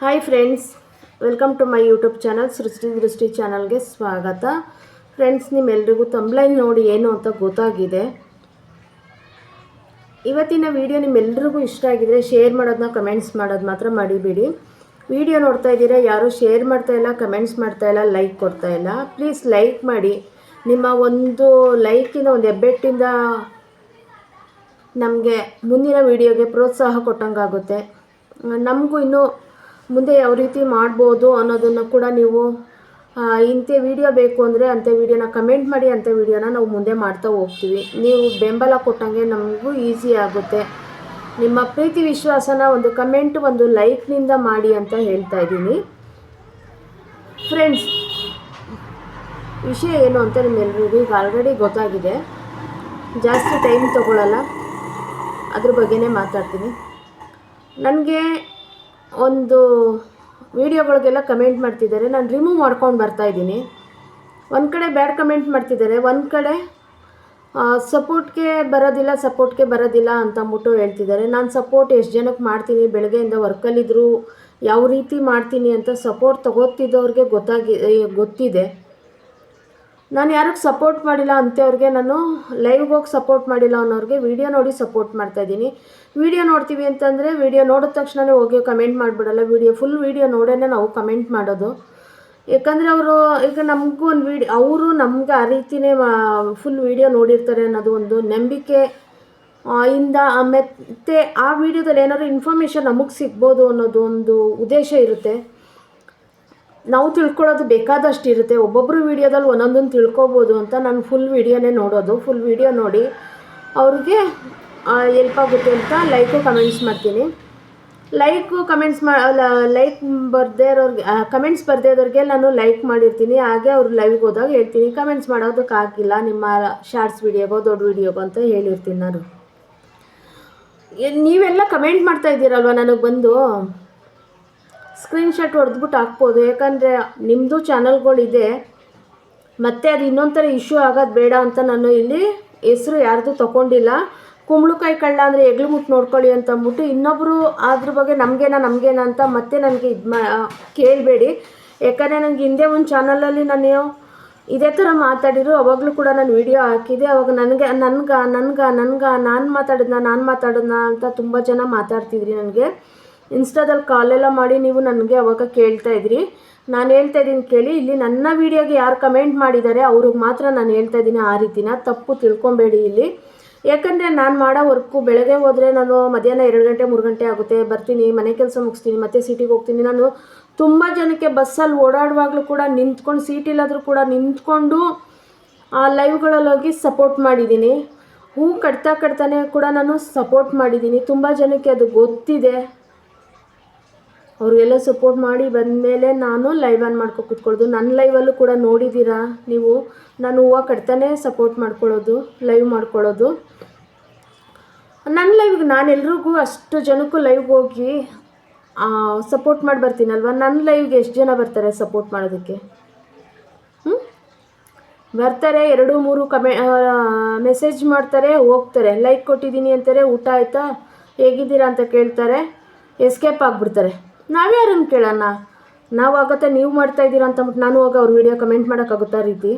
Hi friends welcome to my YouTube channel Srushti Drushti ಚಾನಲ್ಗೆ ಸ್ವಾಗತ. Friends ನಿಮ್ಮೆಲ್ರಿಗೂ ತಂಬ್ಲೈನ್ ನೋಡಿ ಏನು ಅಂತ ಗೊತ್ತಾಗಿದೆ. ಇವತ್ತಿನ ವಿಡಿಯೋ ನಿಮ್ಮೆಲ್ರಿಗೂ ಇಷ್ಟ ಆಗಿದ್ರೆ ಶೇರ್ ಮಾಡೋದನ್ನ ಕಮೆಂಟ್ಸ್ ಮಾಡೋದು ಮಾತ್ರ ಮಾಡಿಬಿಡಿ. ವಿಡಿಯೋ ನೋಡ್ತಾ ಇದ್ದೀರಾ, ಯಾರೂ ಶೇರ್ ಮಾಡ್ತಾ ಇಲ್ಲ ಕಮೆಂಟ್ಸ್ ಮಾಡ್ತಾ ಇಲ್ಲ ಲೈಕ್ ಕೊಡ್ತಾ ಇಲ್ಲ ಪ್ಲೀಸ್ ಲೈಕ್ ಮಾಡಿ. ನಿಮ್ಮ ಒಂದು ಲೈಕಿಂದ ಒಂದು ಹೆಬ್ಬೆಟ್ಟಿಂದ ನಮಗೆ ಮುಂದಿನ ವಿಡಿಯೋಗೆ ಪ್ರೋತ್ಸಾಹ ಕೊಟ್ಟಂಗಾಗುತ್ತೆ. ನಮಗೂ ಇನ್ನೂ ಮುಂದೆ ಯಾವ ರೀತಿ ಮಾಡ್ಬೋದು ಅನ್ನೋದನ್ನು ಕೂಡ ನೀವು ಇಂಥ ವಿಡಿಯೋ ಬೇಕು ಅಂದರೆ ಅಂಥ ವಿಡಿಯೋನ ಕಮೆಂಟ್ ಮಾಡಿ ಅಂಥ ವಿಡಿಯೋನ ನಾವು ಮುಂದೆ ಮಾಡ್ತಾ ಹೋಗ್ತೀವಿ. ನೀವು ಬೆಂಬಲ ಕೊಟ್ಟಂಗೆ ನಮಗೂ ಈಸಿ ಆಗುತ್ತೆ. ನಿಮ್ಮ ಪ್ರೀತಿ ವಿಶ್ವಾಸನ ಒಂದು ಕಮೆಂಟ್ ಒಂದು ಲೈಕ್ನಿಂದ ಮಾಡಿ ಅಂತ ಹೇಳ್ತಾ ಇದ್ದೀನಿ. ಫ್ರೆಂಡ್ಸ್ ವಿಷಯ ಏನು ಅಂತ ನಿಮ್ಮೆಲ್ಲರಿಗೂ ಈಗ ಆಲ್ರೆಡಿ ಗೊತ್ತಾಗಿದೆ. ಜಾಸ್ತಿ ಟೈಮ್ ತಗೊಳ್ಳಲ್ಲ ಅದ್ರ ಬಗ್ಗೆನೇ ಮಾತಾಡ್ತೀನಿ. ನನಗೆ ಒಂದು ವಿಡಿಯೋಗಳಿಗೆಲ್ಲ ಕಮೆಂಟ್ ಮಾಡ್ತಿದ್ದಾರೆ. ನಾನು ರಿಮೂವ್ ಮಾಡ್ಕೊಂಡು ಬರ್ತಾಯಿದ್ದೀನಿ ಒಂದು ಕಡೆ ಬ್ಯಾಡ್ ಕಮೆಂಟ್ ಮಾಡ್ತಿದ್ದಾರೆ. ಒಂದು ಕಡೆ ಸಪೋರ್ಟ್ಗೆ ಬರೋದಿಲ್ಲ ಸಪೋರ್ಟ್ಗೆ ಬರೋದಿಲ್ಲ ಅಂತ ಅಂದ್ಬಿಟ್ಟು ಹೇಳ್ತಿದ್ದಾರೆ. ನಾನು ಸಪೋರ್ಟ್ ಎಷ್ಟು ಜನಕ್ಕೆ ಮಾಡ್ತೀನಿ? ಬೆಳಗ್ಗೆಯಿಂದ ವರ್ಕಲ್ಲಿದ್ದರೂ ಯಾವ ರೀತಿ ಮಾಡ್ತೀನಿ ಅಂತ ಸಪೋರ್ಟ್ ತಗೋತಿದ್ದವ್ರಿಗೆ ಗೊತ್ತಾಗಿ, ಗೊತ್ತಿದೆ. ನಾನು ಯಾರಿಗೆ ಸಪೋರ್ಟ್ ಮಾಡಿಲ್ಲ ಅಂಥವ್ರಿಗೆ ನಾನು ಲೈವ್ಗೆ ಹೋಗಿ ಸಪೋರ್ಟ್ ಮಾಡಿಲ್ಲ ಅನ್ನೋರಿಗೆ ವಿಡಿಯೋ ನೋಡಿ ಸಪೋರ್ಟ್ ಮಾಡ್ತಾ ಇದ್ದೀನಿ. ವಿಡಿಯೋ ನೋಡ್ತೀವಿ ಅಂತಂದರೆ ವಿಡಿಯೋ ನೋಡಿದ ತಕ್ಷಣವೇ ಹೋಗಿ ಕಮೆಂಟ್ ಮಾಡಿಬಿಡಲ್ಲ. ವಿಡಿಯೋ ಫುಲ್ ವಿಡಿಯೋ ನೋಡೇ ನಾವು ಕಮೆಂಟ್ ಮಾಡೋದು. ಯಾಕಂದರೆ ಅವರು, ಈಗ ನಮಗೂ ಒಂದು ವಿಡಿಯೋ ಅವರು ನಮ್ಗೆ ಆ ರೀತಿನೇ ಫುಲ್ ವಿಡಿಯೋ ನೋಡಿರ್ತಾರೆ ಅನ್ನೋದು ಒಂದು ನಂಬಿಕೆ ಇಂದ ಮತ್ತೆ ಆ ವಿಡಿಯೋದಲ್ಲಿ ಏನಾದ್ರು ಇನ್ಫಾರ್ಮೇಷನ್ ನಮಗೆ ಸಿಗ್ಬೋದು ಅನ್ನೋದು ಒಂದು ಉದ್ದೇಶ ಇರುತ್ತೆ. ನಾವು ತಿಳ್ಕೊಳ್ಳೋದು ಬೇಕಾದಷ್ಟು ಇರುತ್ತೆ. ಒಬ್ಬೊಬ್ಬರು ವೀಡಿಯೋದಲ್ಲಿ ಒಂದೊಂದನ್ನು ತಿಳ್ಕೊಬೋದು ಅಂತ ನಾನು ಫುಲ್ ವೀಡಿಯೋನೇ ನೋಡೋದು. ಫುಲ್ ವೀಡಿಯೋ ನೋಡಿ ಅವ್ರಿಗೆ ಎಲ್ಪ್ ಆಗುತ್ತೆ ಅಂತ ಲೈಕು ಕಮೆಂಟ್ಸ್ ಮಾಡ್ತೀನಿ. ಲೈಕು ಕಮೆಂಟ್ಸ್ ಮಾ ಲೈಕ್ ಬರ್ದೇ ಇರೋರಿಗೆ ಕಮೆಂಟ್ಸ್ ಬರ್ದೇ ಇರೋರಿಗೆ ನಾನು ಲೈಕ್ ಮಾಡಿರ್ತೀನಿ. ಹಾಗೆ ಅವ್ರು ಲೈವ್ಗೆ ಹೋದಾಗ ಹೇಳ್ತೀನಿ. ಕಮೆಂಟ್ಸ್ ಮಾಡೋದಕ್ಕಾಗಿಲ್ಲ ನಿಮ್ಮ ಶಾರ್ಟ್ಸ್ ವೀಡಿಯೋಗೋ, ದೊಡ್ಡ ವೀಡಿಯೋಗೋ ಅಂತ ಹೇಳಿರ್ತೀನಿ ನಾನು. ನೀವೆಲ್ಲ ಕಮೆಂಟ್ ಮಾಡ್ತಾ ಇದ್ದೀರಲ್ವ ನನಗೆ ಬಂದು? ಸ್ಕ್ರೀನ್ಶಾಟ್ ಹೊಡೆದ್ಬಿಟ್ಟು ಹಾಕ್ಬೋದು. ಯಾಕಂದರೆ ನಿಮ್ಮದು ಚಾನಲ್ಗಳಿದೆ ಮತ್ತು ಅದು ಇನ್ನೊಂದು ಇಶ್ಯೂ ಆಗೋದು ಬೇಡ ಅಂತ ನಾನು ಇಲ್ಲಿ ಹೆಸರು ಯಾರ್ದು ತೊಗೊಂಡಿಲ್ಲ. ಕುಂಬಳಕಾಯಿ ಕಳ್ಳ ಅಂದರೆ ಎಗ್ಲು ಮುಟ್ಟು ನೋಡ್ಕೊಳ್ಳಿ ಅಂತ ಅಂದ್ಬಿಟ್ಟು ಇನ್ನೊಬ್ಬರು ಅದ್ರ ಬಗ್ಗೆ ನಮಗೇನ ನಮಗೇನ ಅಂತ ಮತ್ತೆ ನನಗೆ ಇದು ಮಾ ಕೇಳಬೇಡಿ. ಯಾಕಂದರೆ ನನಗೆ ಹಿಂದೆ ಒಂದು ಚಾನಲಲ್ಲಿ ನಾನು ಇದೇ ಥರ ಮಾತಾಡಿದ್ರು. ಅವಾಗಲೂ ಕೂಡ ನಾನು ವಿಡಿಯೋ ಹಾಕಿದೆ. ಅವಾಗ ನನಗೆ, ನನ್ಗೆ ನನ್ಗೆ ನನ್ಗೆ ನಾನು ಮಾತಾಡಿದ್ನ ನಾನು ಮಾತಾಡಿದ್ನ ಅಂತ ತುಂಬ ಜನ ಮಾತಾಡ್ತಿದ್ರಿ ನನಗೆ. ಇನ್ಸ್ಟಾದಲ್ಲಿ ಕಾಲೆಲ್ಲ ಮಾಡಿ ನೀವು ನನಗೆ ಅವಾಗ ಕೇಳ್ತಾ ಇದ್ರಿ. ನಾನು ಹೇಳ್ತಾ ಇದ್ದೀನಿ ಕೇಳಿ, ಇಲ್ಲಿ ನನ್ನ ವಿಡಿಯೋಗೆ ಯಾರು ಕಮೆಂಟ್ ಮಾಡಿದ್ದಾರೆ, ಅವ್ರಿಗೆ ಮಾತ್ರ ನಾನು ಹೇಳ್ತಾ ಇದ್ದೀನಿ ಆ ರೀತಿನ. ತಪ್ಪು ತಿಳ್ಕೊಬೇಡಿ ಇಲ್ಲಿ. ಯಾಕಂದರೆ ನಾನು ಮಾಡೋ ವರ್ಕು ಬೆಳಗ್ಗೆ ಹೋದರೆ ನಾನು ಮಧ್ಯಾಹ್ನ ಎರಡು ಗಂಟೆ, ಮೂರು ಗಂಟೆ ಆಗುತ್ತೆ. ಬರ್ತೀನಿ, ಮನೆ ಕೆಲಸ ಮುಗಿಸ್ತೀನಿ, ಮತ್ತೆ ಸಿಟಿಗೆ ಹೋಗ್ತೀನಿ. ನಾನು ತುಂಬ ಜನಕ್ಕೆ ಬಸ್ಸಲ್ಲಿ ಓಡಾಡುವಾಗಲೂ ಕೂಡ ನಿಂತ್ಕೊಂಡು ಸೀಟ್ ಇಲ್ಲಾದರೂ ಕೂಡ ನಿಂತ್ಕೊಂಡು ಆ ಲೈವ್ಗಳಲ್ಲಿ ಹೋಗಿ ಸಪೋರ್ಟ್ ಮಾಡಿದ್ದೀನಿ. ಹೂ ಕಟ್ತಾ ಕಟ್ತಾನೆ ಕೂಡ ನಾನು ಸಪೋರ್ಟ್ ಮಾಡಿದ್ದೀನಿ. ತುಂಬ ಜನಕ್ಕೆ ಅದು ಗೊತ್ತಿದೆ. ಅವ್ರಿಗೆಲ್ಲ ಸಪೋರ್ಟ್ ಮಾಡಿ ಬಂದಮೇಲೆ ನಾನು ಲೈವ್ ಆನ್ ಮಾಡ್ಕೊ ಕೂತ್ಕೊಳ್ಳೋದು ನನ್ನ ಲೈವಲ್ಲೂ ಕೂಡ ನೋಡಿದ್ದೀರಾ ನೀವು? ನಾನು ಹೂವು ಕಟ್ತಾನೆ ಸಪೋರ್ಟ್ ಮಾಡ್ಕೊಳ್ಳೋದು ಲೈವ್ ಮಾಡ್ಕೊಳ್ಳೋದು. ನನ್ನ ಲೈವ್ಗೆ ನಾನು ಎಲ್ರಿಗೂ ಅಷ್ಟು ಜನಕ್ಕೂ ಲೈವ್ಗೆ ಹೋಗಿ ಸಪೋರ್ಟ್ ಮಾಡಿ ಬರ್ತೀನಲ್ವ? ನನ್ನ ಲೈವ್ಗೆ ಎಷ್ಟು ಜನ ಬರ್ತಾರೆ ಸಪೋರ್ಟ್ ಮಾಡೋದಕ್ಕೆ? ಬರ್ತಾರೆ ಎರಡು, ಮೂರು ಕಮೆ ಮೆಸೇಜ್ ಮಾಡ್ತಾರೆ, ಹೋಗ್ತಾರೆ. ಲೈಕ್ ಕೊಟ್ಟಿದ್ದೀನಿ ಅಂತಾರೆ, ಊಟ ಆಯಿತಾ? ಹೇಗಿದ್ದೀರಾ ಅಂತ ಕೇಳ್ತಾರೆ. ಎಸ್ಕೇಪ್ ಆಗಿಬಿಡ್ತಾರೆ. ನಾವ್ಯಾರನ್ನು ಕೇಳೋಣ? ನಾವು ಆಗತ್ತೆ ನೀವು ಮಾಡ್ತಾ ಇದ್ದೀರ ಅಂತ ಅಂದ್ಬಿಟ್ಟು ನಾನು ಹೋಗಿ ಅವ್ರ ವಿಡಿಯೋ ಕಮೆಂಟ್ ಮಾಡೋಕ್ಕಾಗುತ್ತಾ ರೀತಿ?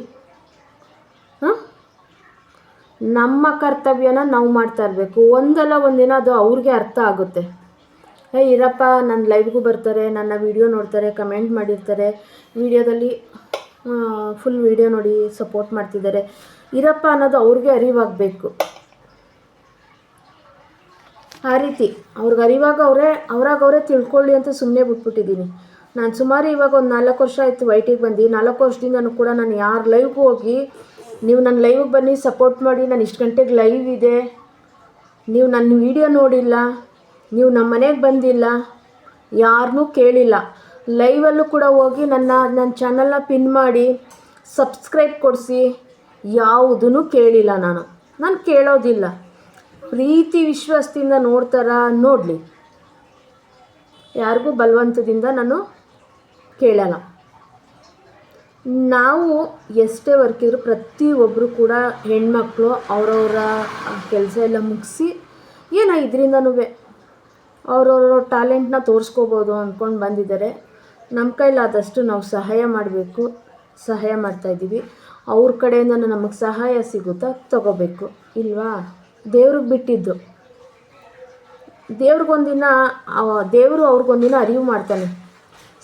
ಹಾಂ? ನಮ್ಮ ಕರ್ತವ್ಯನ ನಾವು ಮಾಡ್ತಾ ಇರಬೇಕು. ಒಂದಲ್ಲ ಒಂದಿನ ಅದು ಅವ್ರಿಗೆ ಅರ್ಥ ಆಗುತ್ತೆ. ಏ, ಇರಪ್ಪ ನನ್ನ ಲೈವ್ಗೂ ಬರ್ತಾರೆ, ನನ್ನ ವಿಡಿಯೋ ನೋಡ್ತಾರೆ ಕಮೆಂಟ್ ಮಾಡಿರ್ತಾರೆ. ವಿಡಿಯೋದಲ್ಲಿ ಫುಲ್ ವಿಡಿಯೋ ನೋಡಿ ಸಪೋರ್ಟ್ ಮಾಡ್ತಿದ್ದಾರೆ. ಇರಪ್ಪ ಅನ್ನೋದು ಅವ್ರಿಗೆ ಅರಿವಾಗಬೇಕು. ಆ ರೀತಿ. ಅವ್ರಿಗೆ ಅರಿವಾಗ ಅವರೇ, ಅವ್ರಾಗ ಅವರೇ ತಿಳ್ಕೊಳ್ಳಿ ಅಂತ ಸುಮ್ಮನೆ ಬಿಟ್ಬಿಟ್ಟಿದ್ದೀನಿ. ನಾನು ಸುಮಾರು ಇವಾಗ ಒಂದು ನಾಲ್ಕು ವರ್ಷ ಆಯಿತು ವೈಟಿಗೆ ಬಂದು ನಾಲ್ಕು ವರ್ಷದಿಂದನೂ ಕೂಡ ನಾನು ಯಾರು ಲೈವ್ಗೆ ಹೋಗಿ, ನೀವು ನನ್ನ ಲೈವ್ಗೆ ಬನ್ನಿ ಸಪೋರ್ಟ್ ಮಾಡಿ, ನಾನು ಇಷ್ಟು ಗಂಟೆಗೆ ಲೈವ್ ಇದೆ. ನೀವು ನನ್ನ ವಿಡಿಯೋ ನೋಡಿಲ್ಲ, ನೀವು ನಮ್ಮ ಮನೆಗೆ ಬಂದಿಲ್ಲ ಯಾರನ್ನೂ ಕೇಳಿಲ್ಲ. ಲೈವಲ್ಲೂ ಕೂಡ ಹೋಗಿ ನನ್ನ ನನ್ನ ಚಾನಲ್ನ ಪಿನ್ ಮಾಡಿ ಸಬ್ಸ್ಕ್ರೈಬ್ ಕೊಡಿಸಿ ಯಾವುದೂ ಕೇಳಿಲ್ಲ ನಾನು. ನಾನು ಕೇಳೋದಿಲ್ಲ. ಪ್ರೀತಿ ವಿಶ್ವಾಸದಿಂದ ನೋಡ್ತಾರ ನೋಡಲಿ. ಯಾರಿಗೂ ಬಲವಂತದಿಂದ ನಾನು ಕೇಳಲ್ಲ. ನಾವು ಎಷ್ಟೇ ವರ್ಕ್ ಇದ್ರು ಪ್ರತಿಯೊಬ್ಬರು ಕೂಡ ಹೆಣ್ಮಕ್ಳು ಅವರವರ ಕೆಲಸ ಎಲ್ಲ ಮುಗಿಸಿ ಏನೋ ಇದರಿಂದನೂ ಅವ್ರವ್ರ ಟ್ಯಾಲೆಂಟ್ನ ತೋರಿಸ್ಕೋಬೋದು ಅಂದ್ಕೊಂಡು ಬಂದಿದ್ದಾರೆ. ನಮ್ಮ ಕೈಲಾದಷ್ಟು ನಾವು ಸಹಾಯ ಮಾಡಬೇಕು, ಸಹಾಯ ಮಾಡ್ತಾಯಿದ್ದೀವಿ ಅವ್ರ ಕಡೆಯಿಂದ ನಮಗೆ ಸಹಾಯ ಸಿಗುತ್ತಾ ತಗೋಬೇಕು, ಇಲ್ವಾ? ದೇವ್ರಿಗೆ ಬಿಟ್ಟಿದ್ದು. ದೇವ್ರಿಗೊಂದಿನ ದೇವರು ಅವ್ರಿಗೊಂದಿನ ಅರಿವು ಮಾಡ್ತಾನೆ.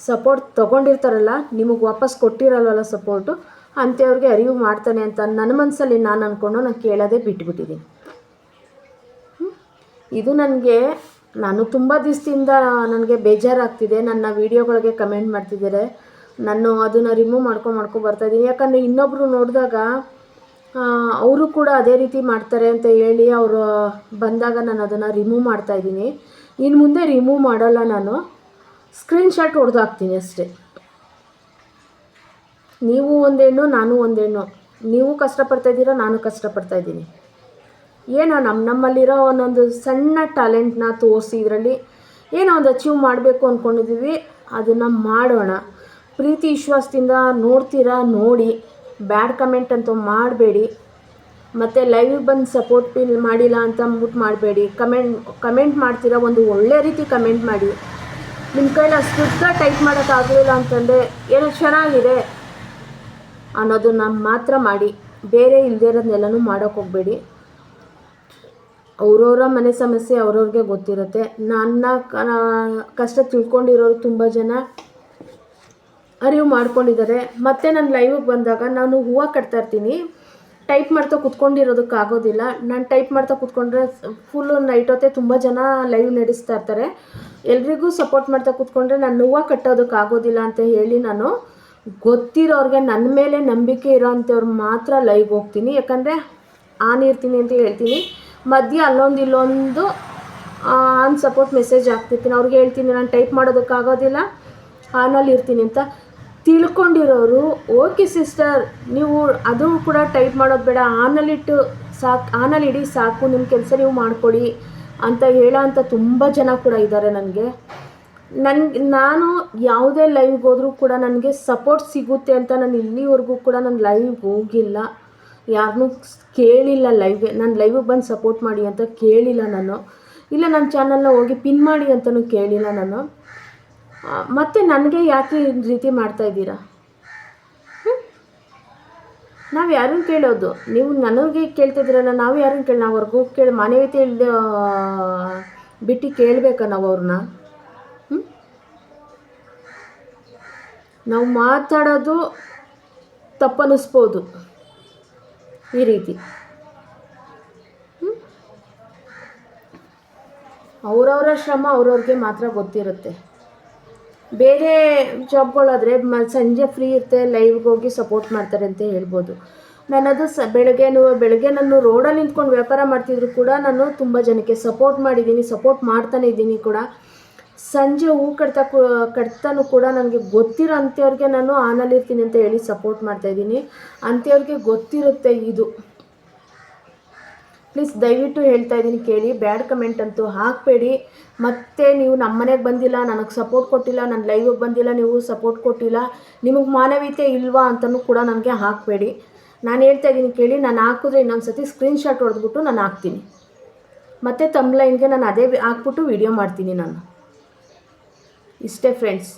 ಸಪೋರ್ಟ್ ತೊಗೊಂಡಿರ್ತಾರಲ್ಲ, ನಿಮಗೆ ವಾಪಸ್ ಕೊಟ್ಟಿರಲ್ವಲ್ಲ ಸಪೋರ್ಟು ಅಂಥವ್ರಿಗೆ ಅರಿವು ಮಾಡ್ತಾನೆ ಅಂತ ನನ್ನ ಮನಸ್ಸಲ್ಲಿ ನಾನು ಅಂದ್ಕೊಂಡು ನಾನು ಕೇಳೋದೇ ಬಿಟ್ಬಿಟ್ಟಿದ್ದೀನಿ. ಇದು ನನಗೆ, ನಾನು ತುಂಬ ದಿವಸದಿಂದ ನನಗೆ ಬೇಜಾರಾಗ್ತಿದೆ. ನನ್ನ ವೀಡಿಯೋಗಳಿಗೆ ಕಮೆಂಟ್ ಮಾಡ್ತಿದ್ದಾರೆ. ನಾನು ಅದನ್ನು ರಿಮೂವ್ ಮಾಡ್ಕೊಂಡು ಮಾಡ್ಕೊಂಡು ಬರ್ತಾಯಿದ್ದೀನಿ ಯಾಕಂದರೆ ಇನ್ನೊಬ್ಬರು ನೋಡಿದಾಗ ಅವರು ಕೂಡ ಅದೇ ರೀತಿ ಮಾಡ್ತಾರೆ ಅಂತ ಹೇಳಿ ಅವರು ಬಂದಾಗ ನಾನು ಅದನ್ನು ರಿಮೂವ್ ಮಾಡ್ತಾ ಇದ್ದೀನಿ. ಇನ್ನು ಮುಂದೆ ರಿಮೂವ್ ಮಾಡಲ್ಲ ನಾನು. ಸ್ಕ್ರೀನ್ಶಾಟ್ ಹೊಡೆದು ಹಾಕ್ತೀನಿ ಅಷ್ಟೇ. ನೀವು ಒಂದೆಣ್ಣು ನಾನು ಒಂದೆಣ್ಣು ನೀವು ಕಷ್ಟಪಡ್ತಾಯಿದ್ದೀರಾ ನಾನು ಕಷ್ಟಪಡ್ತಾಯಿದ್ದೀನಿ ಏನೋ ನಮ್ಮ ನಮ್ಮಲ್ಲಿರೋ ಒಂದೊಂದು ಸಣ್ಣ ಟ್ಯಾಲೆಂಟ್ನ ತೋರಿಸಿ ಇದರಲ್ಲಿ ಏನೋ ಒಂದು ಅಚೀವ್ ಮಾಡಬೇಕು ಅಂದ್ಕೊಂಡಿದ್ದೀವಿ ಅದನ್ನು ಮಾಡೋಣ. ಪ್ರೀತಿ ವಿಶ್ವಾಸದಿಂದ ನೋಡ್ತೀರಾ, ನೋಡಿ. ಬ್ಯಾಡ್ ಕಮೆಂಟ್ ಅಂತೂ ಮಾಡಬೇಡಿ. ಮತ್ತು ಲೈವಿಗೆ ಬಂದು ಸಪೋರ್ಟ್ ಫೀಲ್ ಮಾಡಿಲ್ಲ ಅಂತ ಅಂದ್ಬಿಟ್ಟು ಮಾಡಬೇಡಿ. ಕಮೆಂಟ್ ಕಮೆಂಟ್ ಮಾಡ್ತೀರಾ ಒಂದು ಒಳ್ಳೆ ರೀತಿ ಕಮೆಂಟ್ ಮಾಡಿ. ನಿಮ್ಮ ಕೈಲಿ ಅಷ್ಟು ಟೈಪ್ ಮಾಡೋಕ್ಕಾಗಲಿಲ್ಲ ಅಂತಂದರೆ ಏನೋ ಚೆನ್ನಾಗಿದೆ ಅನ್ನೋದನ್ನ ಮಾತ್ರ ಮಾಡಿ. ಬೇರೆ ಇಲ್ಲದೇ ಇರೋದನ್ನೆಲ್ಲನೂ ಮಾಡೋಕ್ಕೆ ಹೋಗಬೇಡಿ. ಅವ್ರವ್ರ ಮನೆ ಸಮಸ್ಯೆ ಅವ್ರವ್ರಿಗೆ ಗೊತ್ತಿರುತ್ತೆ. ನನ್ನ ಕಷ್ಟ ತಿಳ್ಕೊಂಡಿರೋರು ತುಂಬ ಜನ ಅರಿವು ಮಾಡ್ಕೊಂಡಿದ್ದಾರೆ. ಮತ್ತೆ ನಾನು ಲೈವಿಗೆ ಬಂದಾಗ ನಾನು ಹೂವು ಕಟ್ತಾ ಇರ್ತೀನಿ. ಟೈಪ್ ಮಾಡ್ತಾ ಕುತ್ಕೊಂಡಿರೋದಕ್ಕಾಗೋದಿಲ್ಲ ನಾನು ಟೈಪ್ ಮಾಡ್ತಾ ಕುತ್ಕೊಂಡ್ರೆ ಫುಲ್ಲು ನೈಟ್ ಹೊತ್ತೆ ತುಂಬ ಜನ ಲೈವ್ ನಡೆಸ್ತಾ ಇರ್ತಾರೆ. ಎಲ್ರಿಗೂ ಸಪೋರ್ಟ್ ಮಾಡ್ತಾ ಕುತ್ಕೊಂಡ್ರೆ ನಾನು ಹೂವು ಕಟ್ಟೋದಕ್ಕಾಗೋದಿಲ್ಲ ಅಂತ ಹೇಳಿ ನಾನು ಗೊತ್ತಿರೋರಿಗೆ ನನ್ನ ಮೇಲೆ ನಂಬಿಕೆ ಇರೋ ಅಂಥವ್ರು ಮಾತ್ರ ಲೈವ್ ಹೋಗ್ತೀನಿ. ಯಾಕಂದರೆ ಆನ್ ಇರ್ತೀನಿ ಅಂತ ಹೇಳ್ತೀನಿ. ಮಧ್ಯೆ ಅಲ್ಲೊಂದು ಇಲ್ಲೊಂದು ಆನ್ ಸಪೋರ್ಟ್ ಮೆಸೇಜ್ ಹಾಕ್ತಿರ್ತೀನಿ. ಅವ್ರಿಗೆ ಹೇಳ್ತೀನಿ, ನಾನು ಟೈಪ್ ಮಾಡೋದಕ್ಕಾಗೋದಿಲ್ಲ ಆನಲ್ಲಿ ಇರ್ತೀನಿ ಅಂತ. ತಿಳ್ಕೊಂಡಿರೋರು, ಓಕೆ ಸಿಸ್ಟರ್, ನೀವು ಅದು ಕೂಡ ಟೈಪ್ ಮಾಡೋದು ಬೇಡ. ಆನಲ್ಲಿಟ್ಟು ಸಾಕು ಆನಲ್ಲಿ ಇಡಿ ಸಾಕು ನಿಮ್ಮ ಕೆಲಸ ನೀವು ಮಾಡಿಕೊಡಿ ಅಂತ ಹೇಳೋ ಅಂತ ತುಂಬ ಜನ ಕೂಡ ಇದ್ದಾರೆ ನನಗೆ. ನನಗೆ ನಾನು ಯಾವುದೇ ಲೈವ್ಗೆ ಹೋದರೂ ಕೂಡ ನನಗೆ ಸಪೋರ್ಟ್ ಸಿಗುತ್ತೆ ಅಂತ ನಾನು ಇಲ್ಲಿವರೆಗೂ ಕೂಡ ನಾನು ಲೈವ್ಗೆ ಹೋಗಿಲ್ಲ. ಯಾರನ್ನೂ ಕೇಳಿಲ್ಲ ಲೈವ್ಗೆ ನಾನು ಲೈವಿಗೆ ಬಂದು ಸಪೋರ್ಟ್ ಮಾಡಿ ಅಂತ ಕೇಳಿಲ್ಲ ನಾನು. ಇಲ್ಲ ನನ್ನ ಚಾನಲ್ನ ಹೋಗಿ ಪಿನ್ ಮಾಡಿ ಅಂತಲೂ ಕೇಳಿಲ್ಲ ನಾನು. ಮತ್ತೆ ನನಗೆ ಯಾಕೆ ಈ ರೀತಿ ಮಾಡ್ತಾ ಇದ್ದೀರಾ? ನಾವು ಯಾರನ್ನ ಕೇಳೋದು? ನೀವು ನನಗೆ ಕೇಳ್ತಿದ್ದೀರಲ್ಲ, ನಾವು ಯಾರನ್ನ ಕೇಳಿ, ನಾವು ಅವ್ರಿಗೆ ಕೇಳಿ ಮಾನವೀಯತೆ ಬಿಟ್ಟು ಕೇಳಬೇಕಾ ನಾವು ಅವ್ರನ್ನ ನಾವು ಮಾತಾಡೋದು ತಪ್ಪನಿಸ್ಬೋದು ಈ ರೀತಿ. ಅವರವರ ಶ್ರಮ ಅವ್ರವ್ರಿಗೆ ಮಾತ್ರ ಗೊತ್ತಿರುತ್ತೆ. ಬೇರೆ ಜಾಬ್ಗಳಾದರೆ ಮ, ಸಂಜೆ ಫ್ರೀ ಇರುತ್ತೆ ಲೈವ್ಗೆ ಹೋಗಿ ಸಪೋರ್ಟ್ ಮಾಡ್ತಾರೆ ಅಂತ ಹೇಳ್ಬೋದು. ನಾನದು ಸ, ಬೆಳಗ್ಗೆನು, ಬೆಳಗ್ಗೆ ನಾನು ರೋಡಲ್ಲಿ ನಿಂತ್ಕೊಂಡು ವ್ಯಾಪಾರ ಮಾಡ್ತಿದ್ರು ಕೂಡ ನಾನು ತುಂಬ ಜನಕ್ಕೆ ಸಪೋರ್ಟ್ ಮಾಡಿದ್ದೀನಿ ಸಪೋರ್ಟ್ ಮಾಡ್ತಾನೆ ಇದ್ದೀನಿ ಕೂಡ. ಸಂಜೆ ಹೂ ಕಟ್ತಾ ಕು, ಕಟ್ತಾನು ಕೂಡ ನನಗೆ ಗೊತ್ತಿರೋ ಅಂಥವ್ರಿಗೆ ನಾನು ಆನಲ್ಲಿರ್ತೀನಿ ಅಂತ ಹೇಳಿ ಸಪೋರ್ಟ್ ಮಾಡ್ತಾಯಿದ್ದೀನಿ ಅಂಥವ್ರಿಗೆ ಗೊತ್ತಿರುತ್ತೆ ಇದು. ಪ್ಲೀಸ್ ದಯವಿಟ್ಟು ಹೇಳ್ತಾ ಇದ್ದೀನಿ ಕೇಳಿ, ಬ್ಯಾಡ್ ಕಮೆಂಟ್ ಅಂತೂ ಹಾಕಬೇಡಿ. ಮತ್ತೆ ನೀವು ನಮ್ಮ ಮನೆಗೆ ಬಂದಿಲ್ಲ, ನನಗೆ ಸಪೋರ್ಟ್ ಕೊಟ್ಟಿಲ್ಲ ನನ್ನ ಲೈವಿಗೆ ಬಂದಿಲ್ಲ, ನೀವು ಸಪೋರ್ಟ್ ಕೊಟ್ಟಿಲ್ಲ, ನಿಮಗೆ ಮಾನವೀಯತೆ ಇಲ್ವಾ ಅಂತಲೂ ಕೂಡ ನನಗೆ ಹಾಕಬೇಡಿ. ನಾನು ಹೇಳ್ತಾ ಇದ್ದೀನಿ ಕೇಳಿ, ನಾನು ಹಾಕಿದ್ರೆ ಇನ್ನೊಂದು ಸತಿ ಸ್ಕ್ರೀನ್ಶಾಟ್ ಹೊಡೆದ್ಬಿಟ್ಟು ನಾನು ಹಾಕ್ತೀನಿ. ಮತ್ತು ತಮ್ಲೈನ್ಗೆ ನಾನು ಅದೇ ಹಾಕ್ಬಿಟ್ಟು ವಿಡಿಯೋ ಮಾಡ್ತೀನಿ ನಾನು. ಇಷ್ಟೇ ಫ್ರೆಂಡ್ಸ್